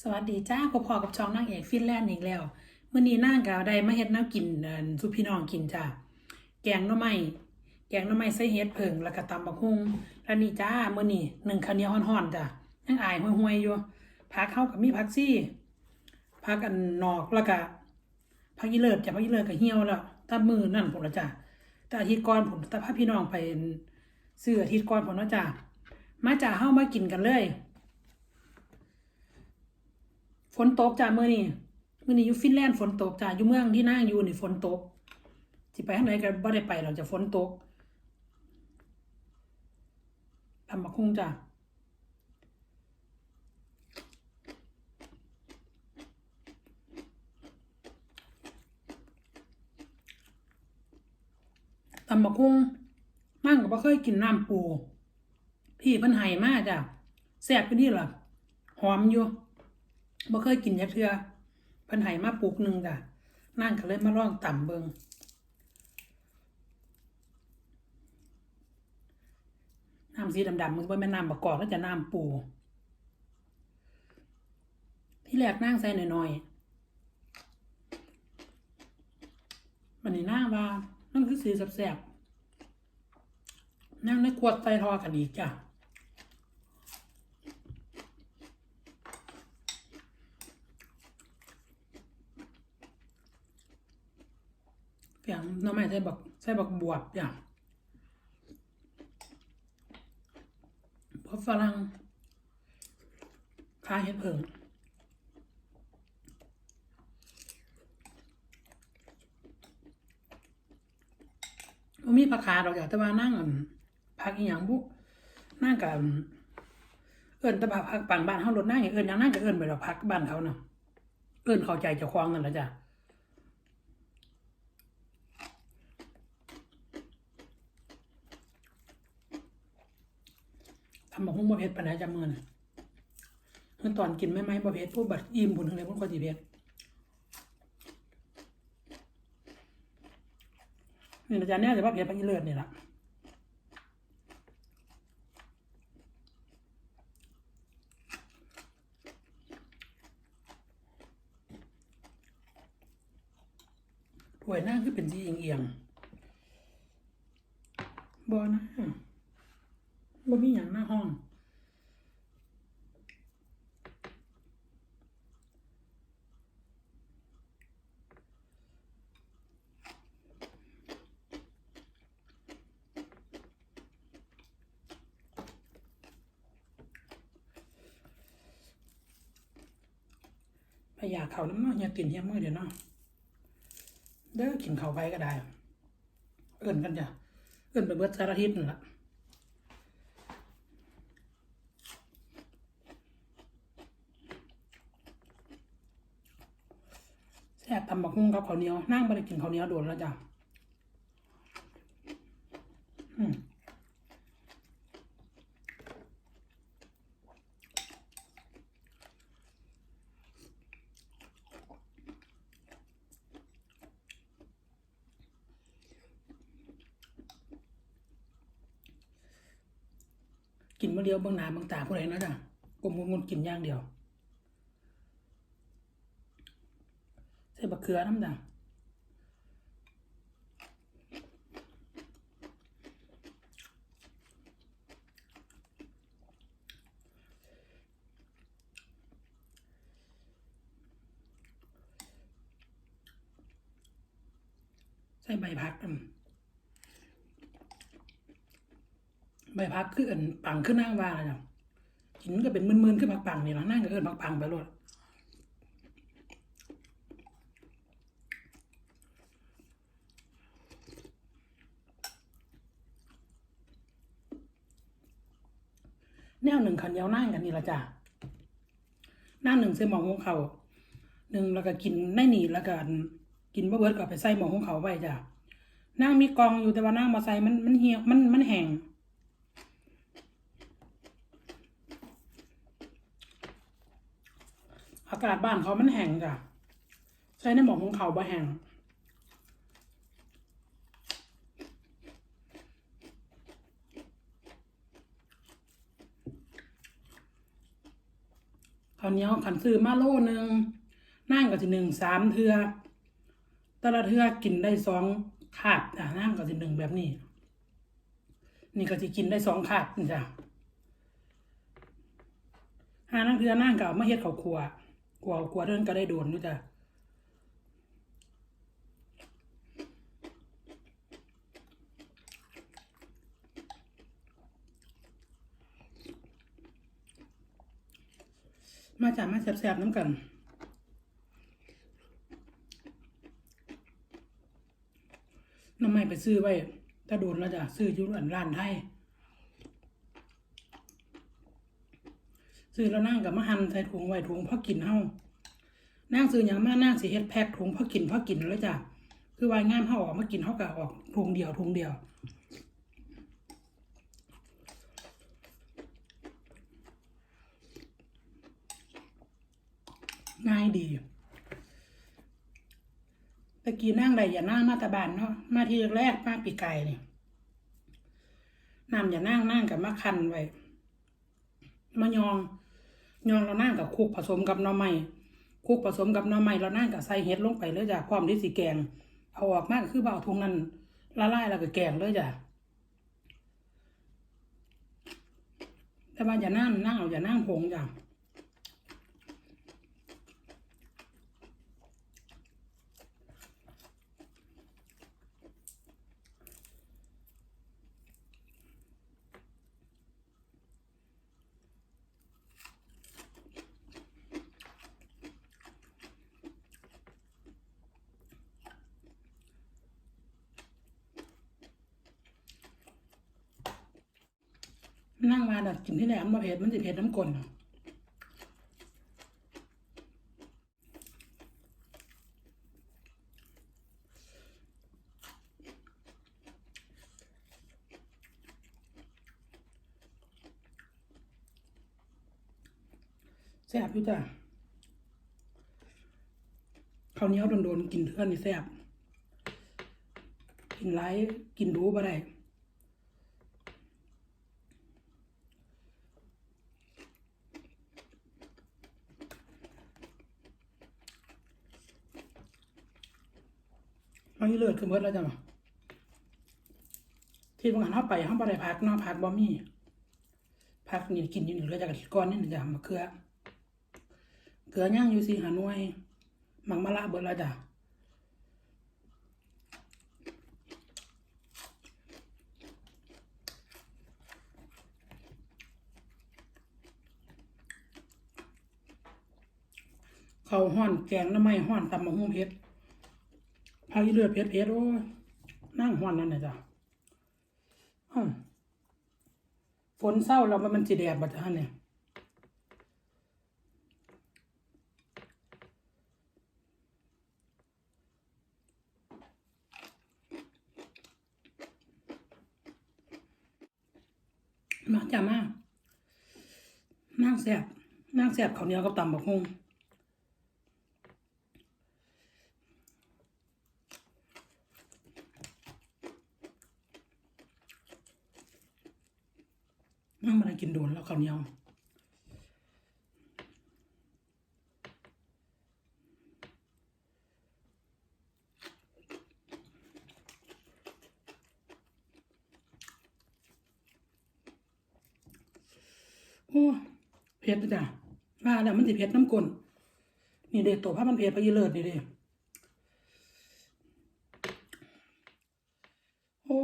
สวัสดีจ้าพอพอกับช่องนางเอกฟินแลนด์อีกแล้วเมื่อนี้นางก็ได้มาเฮ็ดน้ำกินสุพี่น้องกินจ้าแกงหน่อไม้แกงหน่อไม้ใส่เฮ็ดเผิงแล้วก็ตำบักหุ่งแล้วนี่จ้าเมื้อนี้หนึ่งข้าวเหนียวฮ้อนๆจ้ะยังอายห่วยๆอยู่ผักเข้ากับมีผักซี่ผักอันนอกแล้วก็ผักอีเลิศจ้ะผักอีเลิศก็เหี่ยวแล้วตามมือนั่นพุ่นละจ้ะแต่อาทิตย์ก่อนผมแต่พาพี่น้องไปซื้ออาทิตย์ก่อนพุ่นะจ้ะมาจ้าเฮามากินกันเลย ฝนตกจ้ามื้อนี้มื้อนี้อยู่ฟินแลนด์ฝนตกจ้าอยู่เมืองที่นั่งอยู่นี่ฝนตกสิไปทางไหนก็บ่ได้ไปหรอกจะฝนตกทำบักคุ้งจ้าตำบักคุ้งมั่งก็บ่เคยกินน้ำปู พี่เพิ่นให้มาจ้ะแซ่บคือนี่ล่ะหอมอยู่ บ่เคยกินจักเทือเพิ่นให้มาปลูกหนึ่งจ้ะนั่งก็เลยมาลองต่ำเบิงน้ำสีดำๆมันบ่แม่นน้ำบักกอกแล้วจะน้ำปู ที่แรกนั่งใส่หน่อยๆมันนี่นั่งว่านั่นคือสีแสบๆนั่งในขวดไฟทอกันอีกจ้ะ เปียงน้ำไม้ใส่บักใส่บักบวบอย่างเพราะฝรั่งคาเห็ดเผิงมันมีผักขาดอกอย่างแต่ว่านั่งอั่นผักอีหยังบุนั่งกับเอิญต่ว่าผักปังบ้านเฮารถนั่งอย่างเอิญย่างนั่งกับเอิญไปดอกผักบ้านเขาเนาะเอิญเข้าใจเจ้าของนั่นแหละจ้ะ ทำบักหุ่งบ่เผ็ดปานใดจำเงินคือตอนกินไม่ไหมบ่เผ็ดผู้บัดอิ่มผุนทั้งเลยพวกคนสิเผ็ดนี่อาจารย์เนี่ยจะว่าเผ็ดพักอีเลือดนี่ล่ะถ้วยหน้าคือเป็นสีเอียงๆบ่นะ บ่มีหยังหน้าห้อง ไปอ ยากเขาน้ำเนาะอยากกินเฮียมือเดี๋ยวเนาะเด้อกินเขาไปก็ได้ เอิ่นกันจ้ะเอิ่นไปเบิดสารทิศนั่นล่ะแซ่บตำบักหุ่งกับข้าวเหนียวนั่งไม่ได้กินข้าวเหนียวโดนแล้วจ้ะอืม กินมื้อเดียวบางหนาบางตาผู้ใดนะจ้ะกลมงุนกินอย่างเดียวใส่บักเขือน้ำจ้ะใส่ใบพักอืม ใบพักคืออันปังขึ้นนั่งว่าจ้ะกินก็เป็นมึนๆขึ้นผักปังนี่ละนั่งก็เอินผักปังไปรวดแนวหนึ่งขันเหนียวนั่งกันนี่ละจ้ะนั่งหนึ่งใส่หมองของเขาหนึ่งแล้วก็กินในนี่แล้วก็อันกินบะเบิดก็เอาไปใส่หมองของเขาไว้จ้ะนั่งมีกองอยู่แต่ว่านั่งมาใส่มันมันเหี่ยวมันมันแห้ง อากาศบ้านเขามันแห้งจ้ะใส่ในหมองของเขาบ่แห้งข้าวเหนียวขันซื้อมาโลหนึงนั่งก็สิหนึ่งสามเทือแต่ละเทือกินได้สองขาดอะนั่งก็สิหนึ่งแบบนี้ นี่ก็สิกินได้สองขาดจ้ะหานั่งเทือนั่งก็เอามาเฮ็ดข้าวครัว ครัวครัวเดินก็ได้โดนนี่จ้ะมาจากมาแสบๆน้ำกันน้ำไม่ไปซื้อไว้ถ้าโดนแล้วจ้ะซื้อยุ่ร้านร้านไทย ซื้อแล้วนั่งกับมาหั่นใส่ถุงไว้ถุงพอกินเฮานั่งซื้ออย่างมานั่งสิเฮ็ดแพ็คถุงพอกินพอกินแล้วจ้ะคือวายงามเฮาออกมากินเฮาก็ออกถุงเดียวถุงเดียวง่ายดีตะกี้นั่งใดอย่านั่งมาตะบานเนาะ มาทีแรกมาปีไก่เนี่ยนำอย่านั่งนั่งกับมะคันไว้มะยอง ยองเรานั่งกับคุกผสมกับหน่อไม้คุกผสมกับหน่อไม้เรานั่งกับใส่เห็ดลงไปเลยจ้ะความที่สีแกง เอาออกมากคือเบาทุงนั้นละลายแล้วก็แกงเลยจ้ะแต่ว่าอย่านั่งนั่งเอาอย่านั่งผงจ้ะ นั่งมาดัดกินที่ไหนมันบ่เผ็ดมันสิเผ็ดน้ำกลนอะแซ่บอยู่จ้ะข้าวเหนียวโดนๆกินเทื่อนนี่แซ่บกินไรกินดูบ่ได้ มันเลือดขึ้นเบิดแล้วจ้ะที่บางหันเข้าไปเขาบ่ได้พักนาะพักบ่มีพักนี่กินอยู่นี่เหลือจากก้อนนี่จ้ะมะเขือเกลือย่างอยู่สี่หาน่วยหมักมะละเบิดแล้วจ้ะเขาห้อนแกงน้ำไม้ห้อนตำมะฮุ่งเผ็ด พาอีเลือดเพชรเพชรโอ้ยนั่งหวนนั่นนะจ้ะฝนเศร้าแล้วมันมันจีแดดบัดท่านเนี่ยมาจ้ามานั่งแสบนั่งแสบข้าวเหนียวกับตำบักฮุ่ง นั่งมาได้กินโดนแล้วข้าวเหนียวโอ้เผ็ดนะจ้ะว่าแล้วมันสิเผ็ดน้ำกลนนี่เด็กตัวผ้ามันเผ็ดไปยีเลิศนี่เด็โอ้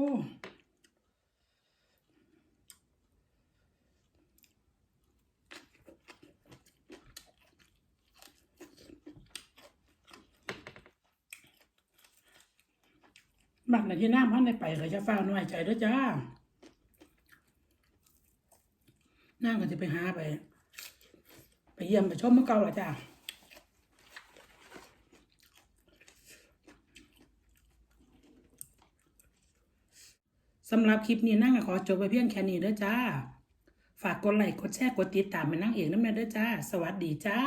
บักในที่น้ำพันได้ไปเลยจะเฝ้าน้อยใจด้วยจ้านั่งก็จะไปหาไป ไปเยี่ยมไปชมเมื่อเก่าละจ้าสำหรับคลิปนี้นั่งขอจบไปเพียงแค่นี้เด้อจ้า ฝากกดไลค์กดแชร์กดติดตามไปนั่งเอกน้ำแม่เด้อจ้า สวัสดีจ้า